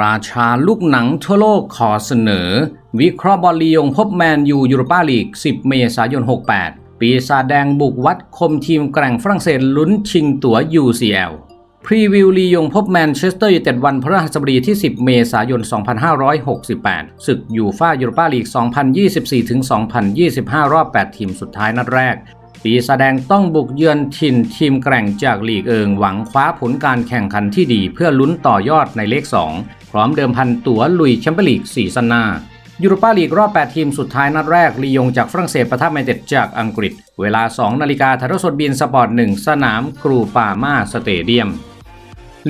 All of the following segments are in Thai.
ราชาลูกหนังทั่วโลกขอเสนอ วิเคราะห์บอลลียงพบแมนยูยูโรปาลีก 10 เมษายน 68 ปีศาจแดงบุกวัดคมทีมแกร่งฝรั่งเศสลุ้นชิงตั๋ว UCL พรีวิวลียงพบแมนเชสเตอร์ยูไนเต็ดวันพฤหัสบดีที่ 10 เมษายน 2568 ศึกยูฟ่ายูโรปาลีก 2024-2025 รอบ 8 ทีมสุดท้ายนัดแรกปีศาแดงต้องบุกเยือนถิ่นทีมแกร่งจากลีกเอิงหวังคว้าผลการแข่งขันที่ดีเพื่อลุ้นต่อยอดในเลข 2 พร้อมเดิมพันตั๋วลุยแชมเปี้ยนลีกซีซั่นนายูโรปาลีกรอบ 8 ทีมสุดท้ายนัดแรกลียงจากฝรั่งเศสประทับแมนเต็ดจากอังกฤษ เวลา 2 นาฬิกาถ่ายทอดสดบีนสปอร์ต 1 สนามครูปามาสเตเดียม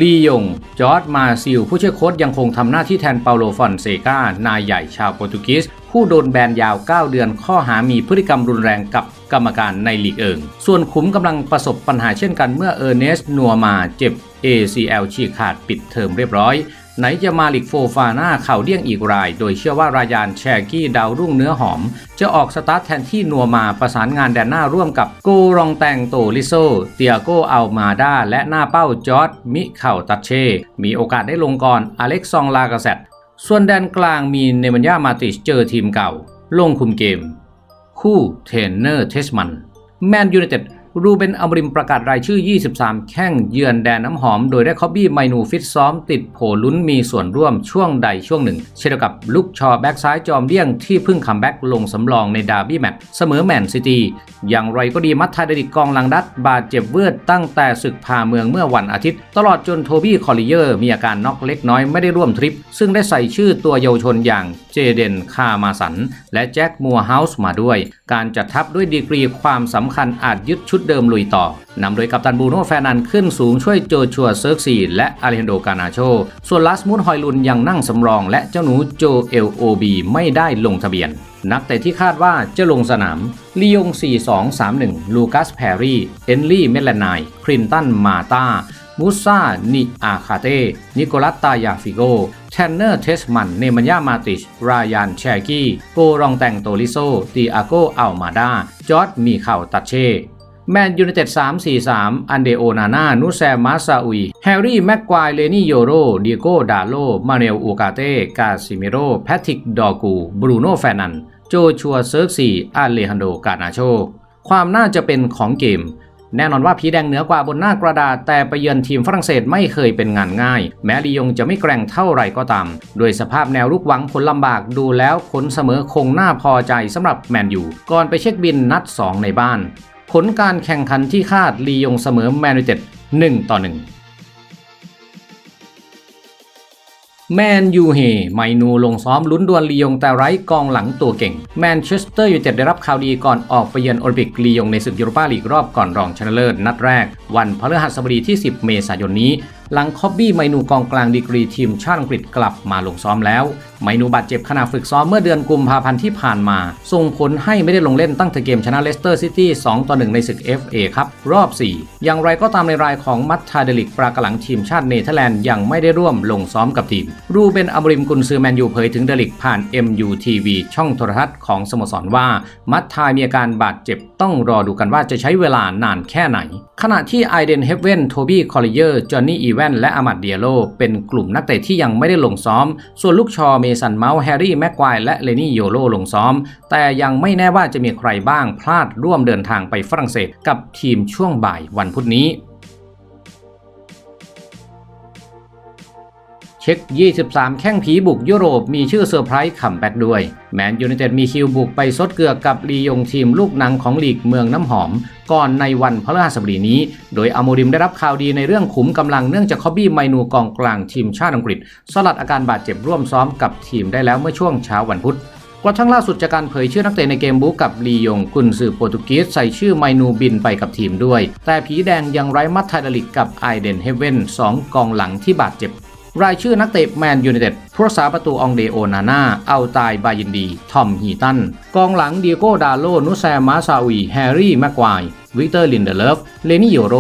ลียง จอร์ดมาซิล ผู้ช่วยโค้ชยังคงทำหน้าที่แทนเปาโลฟอนเซกา นายใหญ่ชาวโปรตุเกส ผู้โดนแบนยาว 9 เดือนข้อหามีพฤติกรรมรุนแรงกับกรรมการในลีกเอิง ส่วนขุมกำลังประสบปัญหาเช่นกันเมื่อเออร์เนสนัวมาเจ็บ ACL ฉีกขาดปิดเทอมเรียบร้อย ไหนจะมาลิกโฟฟาน่าเข่าเดี้ยงอีกราย โดยเชื่อว่ารายานแชกี้ดาวรุ่งเนื้อหอม จะออกสตาร์ทแทนที่นัวมาประสานงานแดนหน้าร่วมกับโกรองแตงโตลิโซ เตียโกอัลมาดาและหน้าเป้าจอร์ดมิเข่าตัดเช มีโอกาสได้ลงก่อนอเล็กซองลากาเซตส่วนแดนกลางมีเนมันยามาติชเจอทีมเก่า ลงคุมเกม คู่เทนเนอร์เทสมันแมนยูไนเต็ด รูเบนอัมริมประกาศรายชื่อ 23 แข้งเยือนแดนน้ำหอม โดยได้คอบบี้ไมนูฟิตซ้อมติดโผลุ้นมีส่วนร่วมช่วงใดช่วงหนึ่ง เช่นกับลุกชอแบ็กซ้ายจอมเลี่ยงที่เพิ่งคัมแบ็กลงสำรองในดาร์บี้แมตช์เสมอแมนซิตี้ อย่างไรก็ดีมัตทเดดิกกองหลังดัดบาดเจ็บเวือดตั้งแต่ศึกพาเมืองเมื่อวันอาทิตย์ ตลอดจนโทบี้คอลลิเยอร์มีอาการน็อกเล็กน้อยไม่ได้ร่วมทริป ซึ่งได้ใส่ชื่อตัวเยาวชนอย่างเจเดนคามาสันและแจ็คมัวเฮาส์มาด้วย การจัดทัพด้วยดีกรีความสำคัญอาจยึดชุดเดิมลุยต่อนำโดยกัปตันบูโน่แฟนันขึ้นสูงช่วยโจชัวเซิร์กซีและอาริฮันโดกานาโช ส่วนลาสมุนฮอยลุนยังนั่งสำรอง และเจ้าหนูโจเอลโอบีไม่ได้ลงทะเบียน นักเตะที่คาดว่าจะลงสนามลียง 4231 ลูคัสแพรรี่เอนลี่ เมลนายครินตัน มาตามูซานิอาคาเต้ นิโคลัสตายาฟิโกแทนเนอร์ เทสมัน เนมันยามาติช รายาน แชกี้ โกรองแตงโตลิโซ ตีอาโกอัลมาดา จอร์ดมีเข่าตัดเช่ แมนยูไนเต็ด3-4-3 อันเดโอนาน่า นุแซมมาซาอุย แฮร์รี่ แม็กควาย เลนี่โยโรเดียโกดาโล มาเนลอูกาเต้ กาซิเมโร แพทริก ดอกู บรูโน่แฟนัน โจชัว เซิร์กซีอาเลฮันโด กานาโช ความน่าจะเป็นของเกมแน่นอนว่าผีแดงเหนือกว่าบนหน้ากระดาษ แต่ไปเยือนทีมฝรั่งเศสไม่เคยเป็นงานง่าย แม้ลียงจะไม่แกร่งเท่าไหร่ก็ตาม โดยสภาพแนวลุกหวังผลลำบากดูแล้วผลเสมอคงน่าพอใจสำหรับแมนยูก่อนไปเช็คบินนัด 2 ในบ้าน ผลการแข่งขันที่คาดลียงเสมอแมนยูเต็ด1ต่อ1แมนยูเฮไมนูลงซ้อมลุ้นดวลลียงแต่ไร้กองหลังตัวเก่ง แมนเชสเตอร์ยูไนเต็ดได้รับข่าวดีก่อนออกไปเยือนโอลิมปิกลียงในศึกยูโรปาลีกรอบก่อนรองชนะเลิศนัดแรก วันพฤหัสบดีที่ 10 เมษายนนี้ หลังคอบบี้ไมนูกองกลางดีกรีทีมชาติอังกฤษกลับมาลงซ้อมแล้ว ไมนูบาดเจ็บขณะฝึกซ้อมเมื่อเดือนกุมภาพันธ์ที่ผ่านมา ส่งผลให้ไม่ได้ลงเล่นตั้งแต่เกมชนะเลสเตอร์ซิตี้2ต่อ1ในศึก FA ครับ รอบ 4 อย่างไรก็ตามในรายของมัตทาเดลิกปรากหลังทีมชาติเนเธอร์แลนด์ยังไม่ได้ร่วมลงซ้อมกับทีม รูเบนอัมริมกุนซือแมนยูเผยถึงเดลิกผ่าน MUTV ช่องโทรทัศน์ของสโมสรว่า มัตทามีอาการบาดเจ็บต้องรอดูกันว่าจะใช้เวลานานแค่ไหน ขณะที่ไอเดนเฮฟเวนโทบี้คอลลิเยอร์ จอห์นนี่อีแวนและอามัดเดียโลเป็นกลุ่มนักเตะที่ยังไม่ได้ลงซ้อม ส่วนลูกชอเมสันเมาส์แฮร์รี่แม็กควายและเลนี่โยโลลงซ้อม แต่ยังไม่แน่ว่าจะมีใครบ้างพลาดร่วมเดินทางไปฝรั่งเศสกับทีมช่วงบ่ายวันพุธนี้ เช็ค 23 แข้งผีบุกยุโรปมีชื่อเซอร์ไพรส์คัมแบ็กด้วย แมนยูไนเต็ดมีคิวบุกไปซดเกลือกับลียงทีมลูกหนังของลีกเมืองน้ำหอม ก่อนในวันพฤหัสบดีนี้ โดยอโมริมได้รับข่าวดีในเรื่องขุมกำลังเนื่องจากคอบบี้ไมนูกองกลางทีมชาติอังกฤษ สลัดอาการบาดเจ็บร่วมซ้อมกับทีมได้แล้วเมื่อช่วงเช้าวันพุธกระทั่งล่าสุดจากการเผยชื่อนักเตะในเกมบู๊กับลียงกุนซือโปรตุเกสใส่ชื่อไมนูบินไปกับทีมด้วย แต่ผีแดงยังไร้มัตไทดาลิกกับไอเดนเฮเว่นสองกองหลังที่บาดเจ็บ รายชื่อนักเตะแมนยูไนเต็ดผู้รักษาประตูองเดโอนาน่าเอาตายบายินดี ทอมฮีตัน กองหลังเดียโกดาโล นุแซมมาซาวี แฮร์รี่ แม็กควายวิกเตอร์ลินเดเลฟ เลนี่โยโร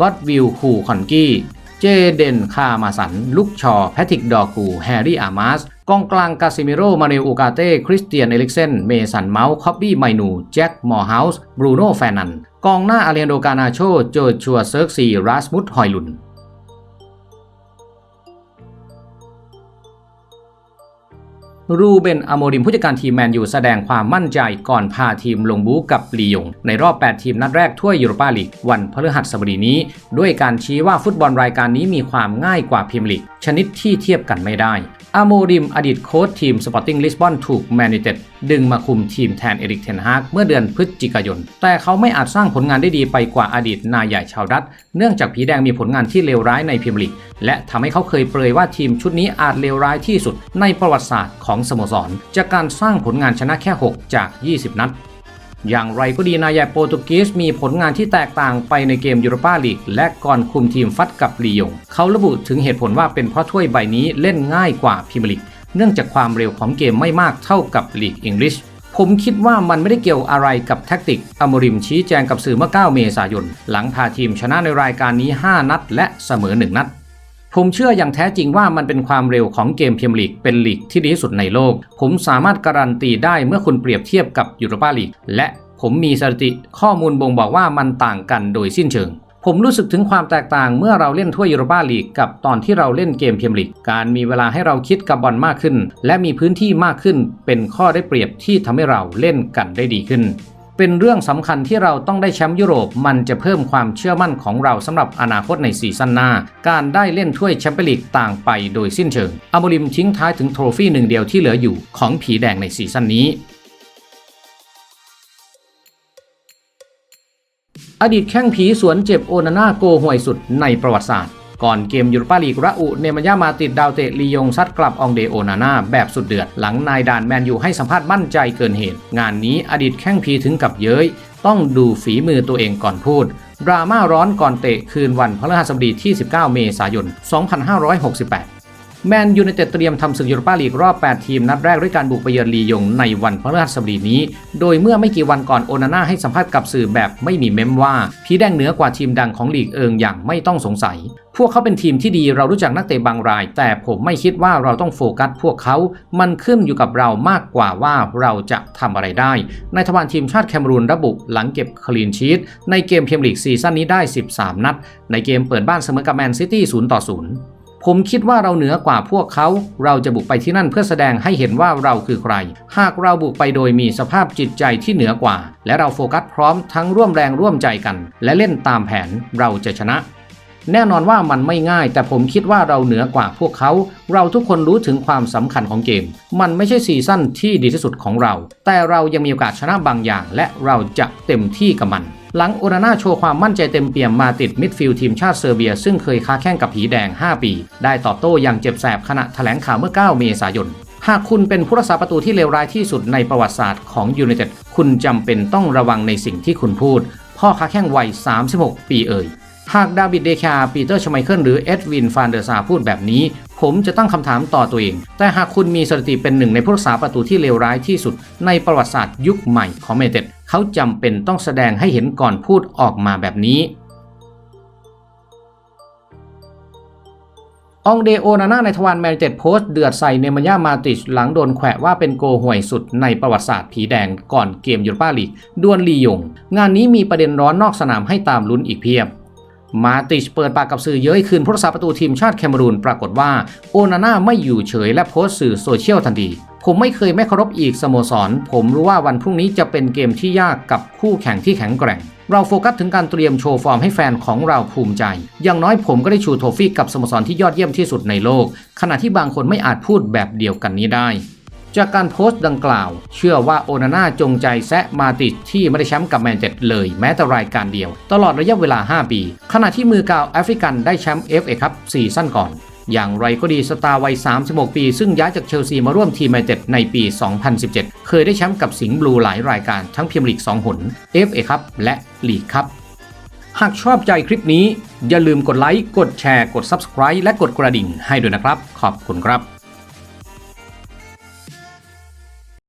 ก็อตวิล คูคอนกี้ เจเดน คามาสัน ลุกชอ แพทริก ดอกู แฮร์รี่ อามาส กองกลาง กาซิมิโร มาเรลอูกาเต้ คริสเตียน เอลิกเซน เมสัน เมาส์คอบบี้ ไมนู แจ็ค มอร์เฮาส์ บรูโน่ แฟนัน กองหน้าอาเรียนโด กานาโช โจชัว เซิร์กซีรัสมุต ฮอยลุน รูเบนอโมริมผู้จัดการทีมแมนยูแสดงความมั่นใจก่อนพาทีมลงบู๊กับลียง ในรอบ 8 ทีมนัดแรกทั่วยยูโรปาลีกวันพฤหัสบดีนี้ ด้วยการชี้ว่าฟุตบอลรายการนี้มีความง่ายกว่าพรีมลีกชนิดที่เทียบกันไม่ได้ อาโมริมอดีตโค้ชทีมสปอร์ติ้งลิสบอนถูกแมนยูเต็ดดึงมาคุมทีมแทนเอริกเทนฮากเมื่อเดือนพฤศจิกายน แต่เขาไม่อาจสร้างผลงานได้ดีไปกว่าอดีตนายใหญ่ชาวดัตเนื่องจากผีแดงมีผลงานที่เลวร้ายในพรีเมียร์ลีกและทำให้เขาเคยเปรยว่าทีมชุดนี้อาจเลวร้ายที่สุดในประวัติศาสตร์ของสโมสร จากการสร้างผลงานชนะแค่ 6 จาก 20 นัด อย่างไรก็ดีนายใหญ่โปรตุเกสมีผลงานที่แตกต่างไปในเกมยูโรปาลีกและก่อนคุมทีมฟัดกับลียง เขาระบุถึงเหตุผลว่าเป็นเพราะถ้วยใบนี้เล่นง่ายกว่าพรีเมียร์ลีกเนื่องจากความเร็วของเกมไม่มากเท่ากับลีกอังกฤษผมคิดว่ามันไม่ได้เกี่ยวอะไรกับแท็กติก อมริมชี้แจงกับสื่อเมื่อ 9 เมษายน หลังพาทีมชนะในรายการนี้ 5 นัด และเสมอ 1 นัด ผมเชื่ออย่างแท้จริงว่ามันเป็นความเร็วของเกมเมียร์ลีกเป็นลีกที่ดีที่สุดในโลก ผมสามารถการันตีได้เมื่อคุณเปรียบเทียบกับยูโรปาลีกและผมมีสถิติข้อมูลบ่งบอกว่ามันต่างกันโดยสิ้นเชิงผมรู้สึกถึงความแตกต่างเมื่อเราเล่นถ้วยยูโรปาลีกกับตอนที่เราเล่นเกมเมียร์ลีก การมีเวลาให้เราคิดกับบอลมากขึ้น และมีพื้นที่มากขึ้นเป็นข้อได้เปรียบที่ทำให้เราเล่นกันได้ดีขึ้น เป็นเรื่องสำคัญที่เราต้องได้แชมป์ยุโรป มันจะเพิ่มความเชื่อมั่นของเราสำหรับอนาคตในซีซั่นหน้า การได้เล่นถ้วยแชมเปี้ยนลีกต่างไปโดยสิ้นเชิงอโมริมทิ้งท้ายถึงโทรฟี่หนึ่งเดียวที่เหลืออยู่ของผีแดงในซีซั่นนี้อดีตแข้งผีสวนเจ็บโอนาน่าโกห่วยสุดในประวัติศาสตร์ ก่อนเกมยูโรปาลีกระอุเนมายามาติดดาวเตะลียงซัดกลับองเดโอนาน่าแบบสุดเดือด หลังนายด่านแมนยูให้สัมภาษณ์มั่นใจเกินเหตุ งานนี้อดีตแข้งพีถึงกับเย้ย ต้องดูฝีมือตัวเองก่อนพูดดราม่าร้อนก่อนเตะคืนวันพฤหัสบดีที่ 19 เมษายน 2568 แมนยูไนเต็ดเตรียมทำศึกยูโรปาลีกรอบ 8 ทีม นัดแรกด้วยการบุกไปเยือนลียงในวันพฤหัสบดีนี้ โดยเมื่อไม่กี่วันก่อนโอนาน่าให้สัมภาษณ์กับสื่อแบบไม่มีเมมว่า พีแดงเหนือกว่าทีมดังของลีกเอิงอย่างไม่ต้องสงสัย พวกเขาเป็นทีมที่ดีเรารู้จักนักเตะบางราย แต่ผมไม่คิดว่าเราต้องโฟกัสพวกเขา มันขึ้นอยู่กับเรามากกว่าว่าเราจะทำอะไรได้ ในทวารทีมชาติแคมรูนระบุหลังเก็บคลีนชีตในเกมเมียร์ลีกซีซั่นนี้ได้ 13 นัด ในเกมเปิดบ้านเสมอกับแมนซิตี้0ต่อ0 ผมคิดว่าเราเหนือกว่าพวกเขา เราจะบุกไปที่นั่นเพื่อแสดงให้เห็นว่าเราคือใคร หากเราบุกไปโดยมีสภาพจิตใจที่เหนือกว่า และเราโฟกัสพร้อมทั้งร่วมแรงร่วมใจกัน และเล่นตามแผนเราจะชนะแน่นอนว่ามันไม่ง่าย แต่ผมคิดว่าเราเหนือกว่าพวกเขา เราทุกคนรู้ถึงความสำคัญของเกม มันไม่ใช่ซีซั่นที่ดีที่สุดของเรา แต่เรายังมีโอกาสชนะบางอย่าง และเราจะเต็มที่กับมัน หลังโอนาน่าโชว์ความมั่นใจเต็มเปี่ยมมาติดมิดฟิลด์ทีมชาติเซอร์เบีย ซึ่งเคยค้าแข่งกับผีแดง 5 ปี ได้ตอบโต้อย่างเจ็บแสบขณะแถลงข่าวเมื่อ 9 เมษายน หากคุณเป็นผู้รักษาประตูที่เลวร้ายที่สุดในประวัติศาสตร์ของยูไนเต็ดคุณจำเป็นต้องระวังในสิ่งที่คุณพูด พ่อค้าแข่งวัย 36 ปีเอ่ยหากดาวิดเดคาปีเตอร์ชไมเคิลหรือเอ็ดวินฟานเดอร์ซาพูดแบบนี้ ผมจะตั้งคำถามต่อตัวเอง แต่หากคุณมีสถิติเป็นหนึ่งในผู้รักษาประตูที่เลวร้ายที่สุด ในประวัติศาสตร์ยุคใหม่ของเมเต็ดเขาจำเป็นต้องแสดงให้เห็นก่อนพูดออกมาแบบนี้ องเดโอนาน่าในทวารแมนเต็ดโพสต์เดือดใส่เนมายามาติชหลังโดนแขวะว่าเป็นโกห่วยสุดในประวัติศาสตร์ผีแดงก่อนเกมยูโรปาลีกดวลลียง งานนี้มีประเด็นร้อนนอกสนามให้ตามลุ้นอีกเพียบ มาติชเปิดปากกับสื่อเย้ยคืนผู้รักษาประตูทีมชาติแคเมรูนปรากฏว่าโอนาน่าไม่อยู่เฉยและโพสต์สื่อโซเชียลทันทีผมไม่เคยไม่เคารพอีกสโมสร ผมรู้ว่าวันพรุ่งนี้จะเป็นเกมที่ยากกับคู่แข่งที่แข็งแกร่ง เราโฟกัสถึงการเตรียมโชว์ฟอร์มให้แฟนของเราภูมิใจ อย่างน้อยผมก็ได้ชูโทฟี่กับสโมสรที่ยอดเยี่ยมที่สุดในโลก ขณะที่บางคนไม่อาจพูดแบบเดียวกันนี้ได้ จากการโพสต์ดังกล่าว เชื่อว่าโอนาน่าจงใจแซะมาติดที่ไม่ได้แชมป์กับแมนเชสเตอร์เลยแม้แต่รายการเดียว ตลอดระยะเวลา 5 ปี ขณะที่มือกาวแอฟริกันได้แชมป์ FA ครับซีซั่นก่อนอย่างไรก็ดีสตาร์วัย 36 ปี ซึ่งย้ายจากเชลซีมาร่วมทีมแมนเชสเตอร์ในปี 2017 เคยได้แชมป์กับสิงห์บลูหลายรายการทั้งพรีเมียร์ลีก 2 หน FA ครับและลีกครับหากชอบใจคลิปนี้ อย่าลืมกดไลค์ กดแชร์ กด Subscribe และกดกระดิ่งให้ด้วยนะครับ ขอบคุณครับ